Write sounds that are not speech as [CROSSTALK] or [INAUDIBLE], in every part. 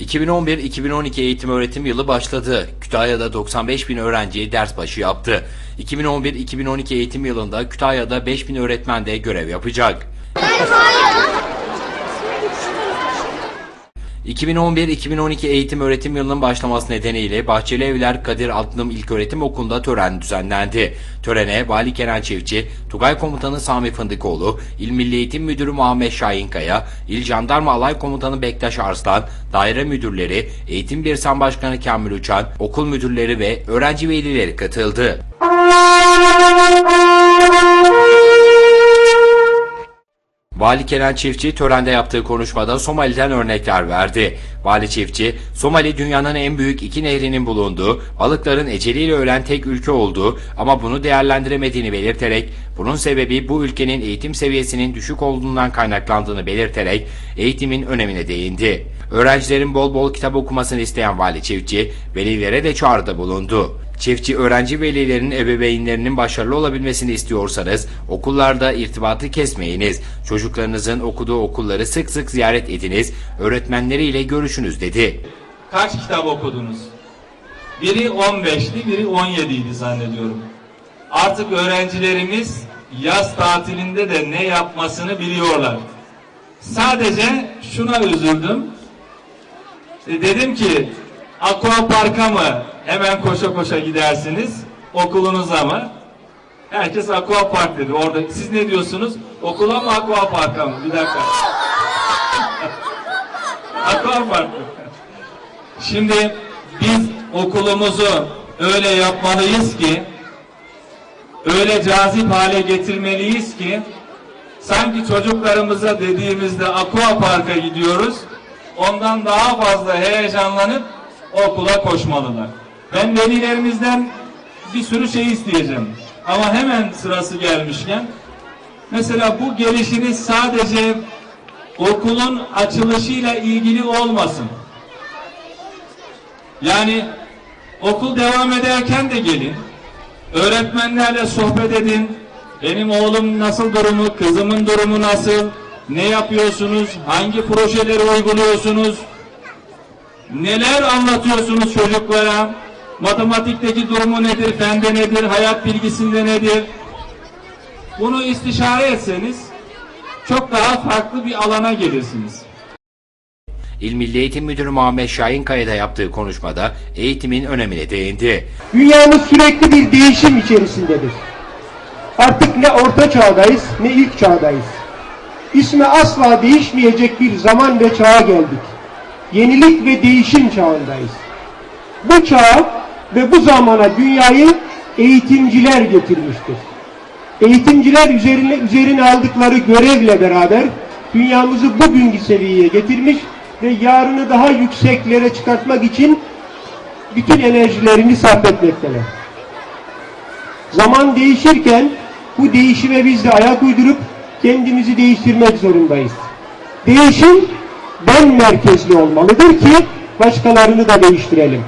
2011-2012 eğitim öğretim yılı başladı. Kütahya'da 95 bin öğrenci ders başı yaptı. 2011-2012 eğitim yılında Kütahya'da 5 bin öğretmen de görev yapacak. 2011-2012 eğitim öğretim yılının başlaması nedeniyle Bahçeli Evler Kadir Altınım İlköğretim Okulu'nda tören düzenlendi. Törene Vali Kenan Çiftçi, Tugay Komutanı Sami Fındıkoğlu, İl Milli Eğitim Müdürü Muhammed Şahinkaya, İl Jandarma Alay Komutanı Bektaş Arslan, daire müdürleri, Eğitim Birsen Başkanı Kamil Uçan, okul müdürleri ve öğrenci velileri katıldı. [LAUGHS] Vali Kenan Çiftçi törende yaptığı konuşmada Somali'den örnekler verdi. Vali Çiftçi, Somali dünyanın en büyük iki nehrinin bulunduğu, balıkların eceliyle ölen tek ülke olduğu ama bunu değerlendiremediğini belirterek, bunun sebebi bu ülkenin eğitim seviyesinin düşük olduğundan kaynaklandığını belirterek eğitimin önemine değindi. Öğrencilerin bol bol kitap okumasını isteyen Vali Çiftçi, velilere de çağrıda bulundu. Çiftçi öğrenci velilerinin ebeveynlerinin başarılı olabilmesini istiyorsanız okullarda irtibatı kesmeyiniz. Çocuklarınızın okuduğu okulları sık sık ziyaret ediniz. Öğretmenleriyle görüşünüz dedi. Kaç kitap okudunuz? Biri 15'ti, biri 17'ydi zannediyorum. Artık öğrencilerimiz yaz tatilinde de ne yapmasını biliyorlar. Sadece şuna üzüldüm. E, dedim ki aqua parka mı hemen koşa koşa gidersiniz okulunuza mı? Herkes aqua park dedi. Orada siz ne diyorsunuz? Okula mı aqua parka mı? Bir dakika. [LAUGHS] aqua park? Şimdi biz okulumuzu öyle yapmalıyız ki öyle cazip hale getirmeliyiz ki sanki çocuklarımıza dediğimizde aqua parka gidiyoruz ondan daha fazla heyecanlanıp okula koşmalılar. Ben velilerimizden bir sürü şey isteyeceğim. Ama hemen sırası gelmişken mesela bu gelişiniz sadece okulun açılışıyla ilgili olmasın. Yani okul devam ederken de gelin. Öğretmenlerle sohbet edin. Benim oğlum nasıl durumu, kızımın durumu nasıl? Ne yapıyorsunuz? Hangi projeleri uyguluyorsunuz? Neler anlatıyorsunuz çocuklara? Matematikteki durumu nedir? Fende nedir? Hayat bilgisinde nedir? Bunu istişare etseniz çok daha farklı bir alana gelirsiniz. İl Milli Eğitim Müdürü Muhammed Şahinkaya da yaptığı konuşmada eğitimin önemine değindi. Dünyamız sürekli bir değişim içerisindedir. Artık ne orta çağdayız ne ilk çağdayız. İsmi asla değişmeyecek bir zaman ve çağa geldik. Yenilik ve değişim çağındayız. Bu çağa ve bu zamana dünyayı eğitimciler getirmiştir. Eğitimciler üzerine, üzerine aldıkları görevle beraber dünyamızı bugünkü seviyeye getirmiş ve yarını daha yükseklere çıkartmak için bütün enerjilerini sarf etmekteler. Zaman değişirken bu değişime biz de ayak uydurup kendimizi değiştirmek zorundayız. Değişim ben merkezli olmalıdır ki başkalarını da değiştirelim.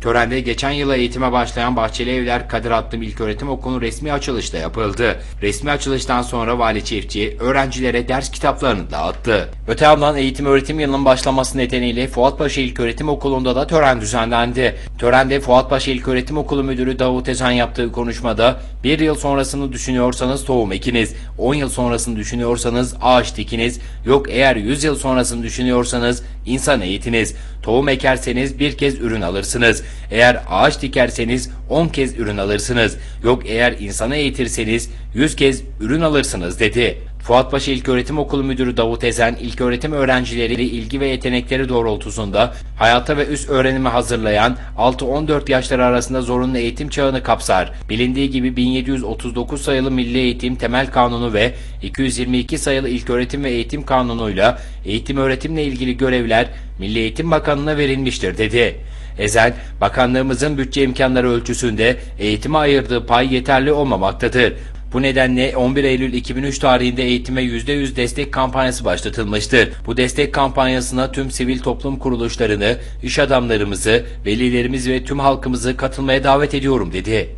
Törende geçen yıla eğitime başlayan Bahçeli Evler Kadir Attım İlköğretim Okulu resmi açılışta yapıldı. Resmi açılıştan sonra Vali Çiftçi öğrencilere ders kitaplarını dağıttı. Öte yandan eğitim öğretim yılının başlaması nedeniyle Fuatpaşa İlköğretim Okulu'nda da tören düzenlendi. Törende Fuatpaşa İlköğretim Okulu Müdürü Davut Ezen yaptığı konuşmada bir yıl sonrasını düşünüyorsanız tohum ekiniz, 10 yıl sonrasını düşünüyorsanız ağaç dikiniz, yok eğer 100 yıl sonrasını düşünüyorsanız insan eğitiniz. Tohum ekerseniz bir kez ürün alırsınız. Eğer ağaç dikerseniz 10 kez ürün alırsınız. Yok eğer insanı eğitirseniz 100 kez ürün alırsınız dedi. Fuatpaşa İlköğretim Okulu Müdürü Davut Ezen, ilköğretim öğrencileri ilgi ve yetenekleri doğrultusunda hayata ve üst öğrenime hazırlayan 6-14 yaşları arasında zorunlu eğitim çağını kapsar. Bilindiği gibi 1739 sayılı Milli Eğitim Temel Kanunu ve 222 sayılı İlköğretim ve Eğitim Kanunu'yla eğitim öğretimle ilgili görevler Milli Eğitim Bakanlığı'na verilmiştir dedi. Ezen, bakanlığımızın bütçe imkanları ölçüsünde eğitime ayırdığı pay yeterli olmamaktadır. Bu nedenle 11 Eylül 2003 tarihinde eğitime %100 destek kampanyası başlatılmıştır. Bu destek kampanyasına tüm sivil toplum kuruluşlarını, iş adamlarımızı, velilerimiz ve tüm halkımızı katılmaya davet ediyorum dedi.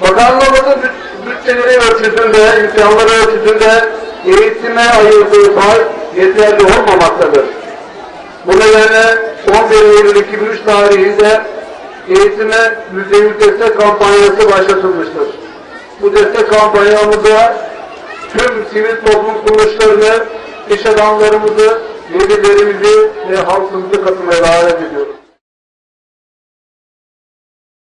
Bakanlığımızın büt- bütçeleri ölçüsünde, imkanları ölçüsünde eğitime ayırdığı pay yeterli olmamaktadır. Bu nedenle 11 Eylül 2003 tarihinde eğitime %100 destek kampanyası başlatılmıştır. Bu destek kampanyamıza tüm sivil toplum kuruluşlarını, iş adamlarımızı, velilerimizi ve halkımızı katılmaya davet ediyoruz.